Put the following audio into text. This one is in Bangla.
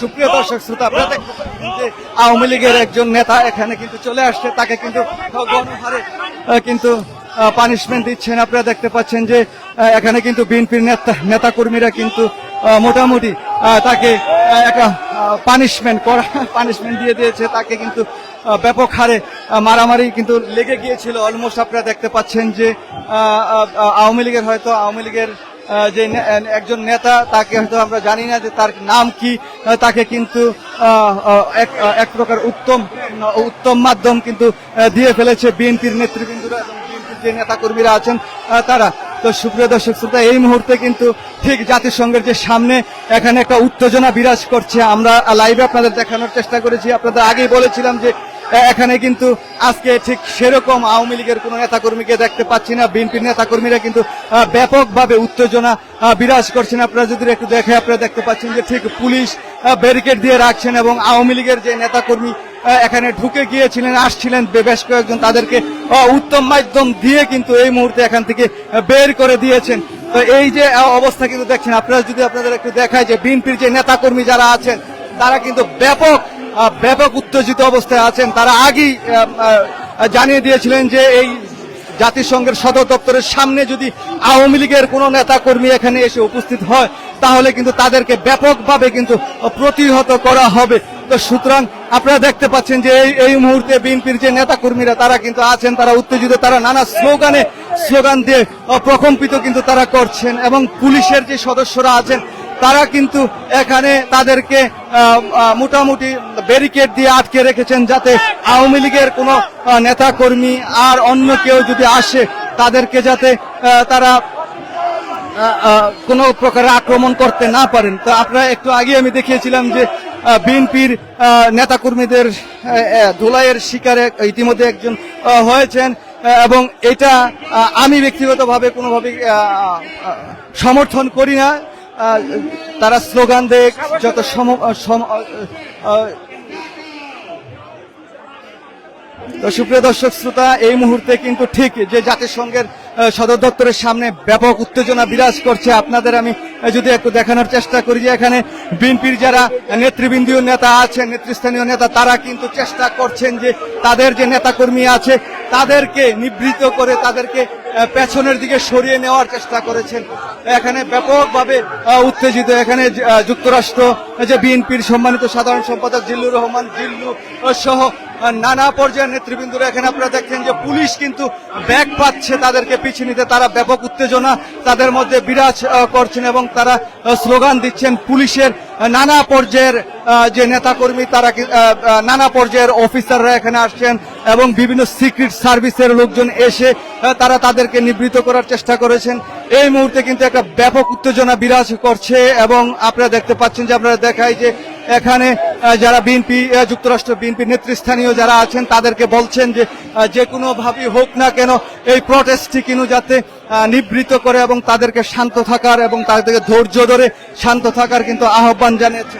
সুপ্রিয় দর্শক, শ্রোতা যে আওয়ামী লীগের একজন নেতা এখানে কিন্তু চলে আসছে, তাকে কিন্তু গণহারে কিন্তু পানিশমেন্ট দিচ্ছেন। আপনারা দেখতে পাচ্ছেন যে এখানে কিন্তু বিএনপির নেতা নেতা কর্মীরা কিন্তু মোটামুটি তাকে একটা পানিশমেন্ট করা পানিশমেন্ট দিয়ে দিয়েছে। তাকে কিন্তু ব্যাপক হারে মারামারি কিন্তু লেগে গিয়েছিল। অলমোস্ট আপনারা দেখতে পাচ্ছেন যে আওয়ামী লীগের হয়তো, আওয়ামী লীগের যে একজন নেতা, তাকে হয়তো আমরা জানি না যে তার নাম কি তাকে কিন্তু এক প্রকার উত্তম উত্তম মাধ্যম কিন্তু দিয়ে ফেলেছে বিএনপির নেতৃবৃন্দরা এবং বিএনপির যে নেতা কর্মীরা আছেন তারা। তো সুপ্রিয় দর্শক শ্রোতা, এই মুহূর্তে কিন্তু ঠিক জাতিসংঘের যে সামনে এখানে একটা উত্তেজনা বিরাজ করছে। আমরা লাইভে আপনাদের দেখানোর চেষ্টা করেছি। আপনাদের আগেই বলেছিলাম যে এখানে কিন্তু আজকে ঠিক সেরকম আওয়ামী লীগের কোন নেতাকর্মীকে দেখতে পাচ্ছি না, বিএনপির নেতাকর্মীরা কিন্তু ব্যাপকভাবে উত্তেজনা বিরাজ করছেন আপনারা যদি একটু দেখে, আপনারা দেখতে পাচ্ছেন যে ঠিক পুলিশ ব্যারিকেড দিয়ে রাখছেন এবং আওয়ামী লীগের যে নেতাকর্মী এখানে ঢুকে গিয়েছিলেন, আসছিলেন বেশ কয়েকজন তাদেরকে উত্তম মাধ্যম দিয়ে কিন্তু এই মুহূর্তে এখান থেকে বের করে দিয়েছেন। তো এই যে অবস্থা কিন্তু দেখছেন, আপনারা যদি আপনাদের একটু দেখায় যে বিএনপির যে নেতাকর্মী যারা আছেন, তারা কিন্তু ব্যাপক ব্যাপক উত্তেজিত অবস্থায় আছেন। তারা আগেই জানিয়ে দিয়েছিলেন যে এই জাতিসংঘের সদর দপ্তরের সামনে যদি আওয়ামী লীগের কোনো নেতা কর্মী এখানে এসে উপস্থিত হয়, তাহলে কিন্তু তাদেরকে ব্যাপকভাবে কিন্তু প্রতিহত করা হবে। তো সুতরাং আপনারা দেখতে পাচ্ছেন যে এই এই মুহূর্তে বিএনপির যে নেতা কর্মীরা তারা কিন্তু আছেন, তারা উত্তেজিত, তারা নানা স্লোগানে, স্লোগান দিয়ে প্রকম্পিত কিন্তু তারা করছেন এবং পুলিশের যে সদস্যরা আছেন তারা কিন্তু এখানে তাদেরকে মোটামুটি ব্যারিকেড দিয়ে আটকে রেখেছেন যাতে আওয়ামী লীগের কোনো নেতা কর্মী আর অন্য কেউ যদি আসে, তাদেরকে যাতে তারা কোনো প্রকারে আক্রমণ করতে না পারেন। তো আপনারা একটু আগে আমি দেখিয়েছিলাম যে বিএনপির নেতা কর্মীদের ধুলাইয়ের শিকারে ইতিমধ্যে একজন হয়েছেন এবং এটা আমি ব্যক্তিগতভাবে কোনোভাবে সমর্থন করি না। তারা স্লোগান দেয় যত সম সুপ্রিয় দর্শক শ্রোতা, এই মুহূর্তে কিন্তু ঠিক যে জাতিসংঘের সদর দপ্তরের সামনে ব্যাপক উত্তেজনা বিরাজ করছে। আপনাদের আমি যদি একটু দেখানোর চেষ্টা করি যে এখানে বিএনপির যারা নেতৃবৃন্দীয় নেতা আছেন নেতৃস্থানীয় নেতা, তারা কিন্তু চেষ্টা করছেন যে তাদের যে নেতাকর্মী আছে তাদেরকে নিবৃত করে তাদেরকে পেছনের দিকে সরিয়ে নেওয়ার চেষ্টা করেছেন। এখানে ব্যাপকভাবে উত্তেজিত। এখানে যুক্তরাষ্ট্র যে বিএনপির সম্মানিত সাধারণ সম্পাদক জিল্লুর রহমান, জিল্লু সহ নানা পর্যায়ের নেতৃবৃন্দরা এখানে আপনারা দেখছেন যে পুলিশ কিন্তু ব্যাগ পাচ্ছে তাদেরকে পিছিয়ে নিতে। তারা ব্যাপক উত্তেজনা, তাদের মধ্যে বিরাজ করছেন এবং তারা স্লোগান দিচ্ছেন পুলিশের নানা পর্যায়ের যে নেতাকর্মী তারা নানা পর্যায়ের অফিসাররা এখানে আসছেন এবং বিভিন্ন সিক্রেট সার্ভিসের লোকজন এসে তারা তাদেরকে নিবৃত করার চেষ্টা করেছেন। এই মুহূর্তে কিন্তু একটা ব্যাপক উত্তেজনা বিরাজ করছে এবং আপনারা দেখতে পাচ্ছেন যে আপনারা দেখায় যে এখানে যারা বিএনপি যুক্তরাষ্ট্র বিএনপি নেতৃস্থানীয় যারা আছেন, তাদেরকে বলছেন যে যে কোনো ভাবে হোক না কেন, এই প্রটেস্টটি কিন্তু যাতে নিবৃত করে এবং তাদেরকে শান্ত থাকার এবং তাদেরকে ধৈর্য ধরে শান্ত থাকার কিন্তু আহ্বান জানিয়েছে।